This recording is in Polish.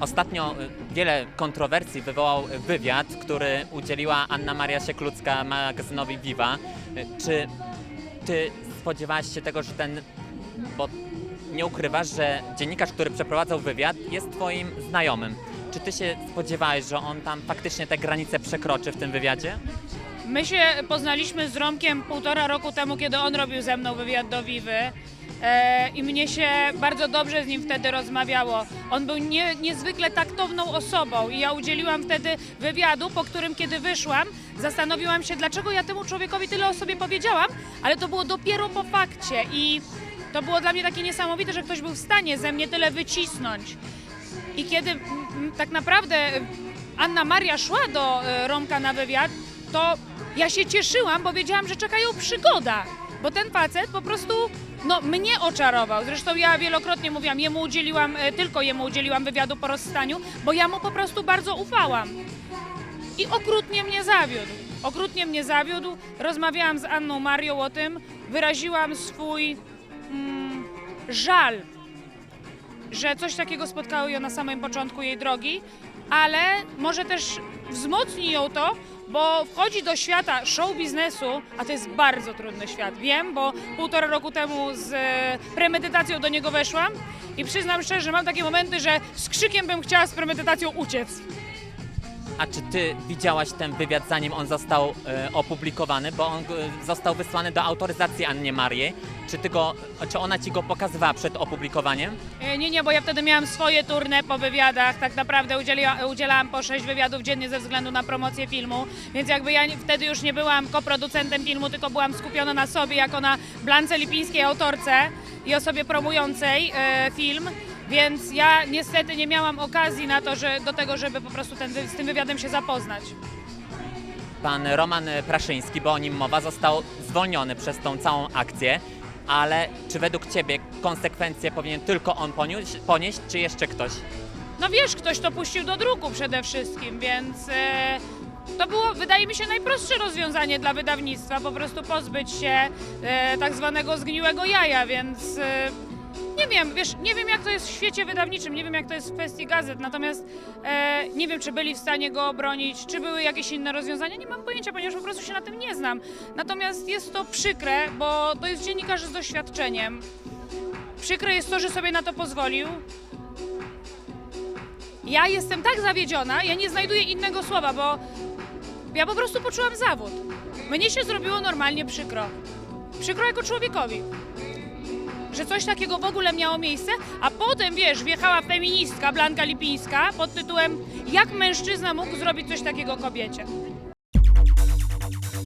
Ostatnio y, wiele kontrowersji wywołał wywiad, który udzieliła Anna Maria Sieklucka magazynowi Viva. Y, Czy ty spodziewałaś się tego, że ten, bo nie ukrywasz, że dziennikarz, który przeprowadzał wywiad jest twoim znajomym. Czy ty się spodziewałeś, że on tam faktycznie te granice przekroczy w tym wywiadzie? My się poznaliśmy z Romkiem półtora roku temu, kiedy on robił ze mną wywiad do Wiwy. E, I mnie się bardzo dobrze z nim wtedy rozmawiało. On był nie, niezwykle taktowną osobą i ja udzieliłam wtedy wywiadu, po którym kiedy wyszłam, zastanowiłam się, dlaczego ja temu człowiekowi tyle o sobie powiedziałam, ale to było dopiero po fakcie i to było dla mnie takie niesamowite, że ktoś był w stanie ze mnie tyle wycisnąć. I kiedy tak naprawdę Anna Maria szła do e, Romka na wywiad, to ja się cieszyłam, bo wiedziałam, że czeka ją przygoda. Bo ten facet po prostu no, mnie oczarował. Zresztą ja wielokrotnie mówiłam, jemu udzieliłam, e, tylko jemu udzieliłam wywiadu po rozstaniu, bo ja mu po prostu bardzo ufałam. I okrutnie mnie zawiódł. Okrutnie mnie zawiódł. Rozmawiałam z Anną Marią o tym, wyraziłam swój mm, żal że coś takiego spotkało ją na samym początku jej drogi, ale może też wzmocni ją to, bo wchodzi do świata show biznesu, a to jest bardzo trudny świat. Wiem, bo półtora roku temu z e, premedytacją do niego weszłam i przyznam szczerze, że mam takie momenty, że z krzykiem bym chciała z premedytacją uciec. A czy ty widziałaś ten wywiad zanim on został e, opublikowany, bo on e, został wysłany do autoryzacji Annie Marii? Czy, ty go, czy ona ci go pokazywała przed opublikowaniem? E, Nie, nie, bo ja wtedy miałam swoje turne po wywiadach. Tak naprawdę udzielałam po sześć wywiadów dziennie ze względu na promocję filmu. Więc jakby ja nie- wtedy już nie byłam koproducentem filmu, tylko byłam skupiona na sobie, jako na Blance Lipińskiej autorce i osobie promującej e, film. Więc ja niestety nie miałam okazji na to, że, do tego, żeby po prostu ten, z tym wywiadem się zapoznać. Pan Roman Praszyński, bo o nim mowa, został zwolniony przez tą całą akcję, ale czy według ciebie konsekwencje powinien tylko on ponieść, ponieść czy jeszcze ktoś? No wiesz, ktoś to puścił do druku przede wszystkim, więc e, to było, wydaje mi się, najprostsze rozwiązanie dla wydawnictwa, po prostu pozbyć się e, tak zwanego zgniłego jaja, więc e, nie wiem, wiesz, nie wiem jak to jest w świecie wydawniczym, nie wiem jak to jest w kwestii gazet, natomiast e, nie wiem, czy byli w stanie go obronić, czy były jakieś inne rozwiązania, nie mam pojęcia, ponieważ po prostu się na tym nie znam. Natomiast jest to przykre, bo to jest dziennikarz z doświadczeniem. Przykre jest to, że sobie na to pozwolił, ja jestem tak zawiedziona, ja nie znajduję innego słowa, bo ja po prostu poczułam zawód. Mnie się zrobiło normalnie przykro. Przykro jako człowiekowi. Że coś takiego w ogóle miało miejsce, a potem, wiesz, wjechała feministka Blanka Lipińska pod tytułem Jak mężczyzna mógł zrobić coś takiego kobiecie?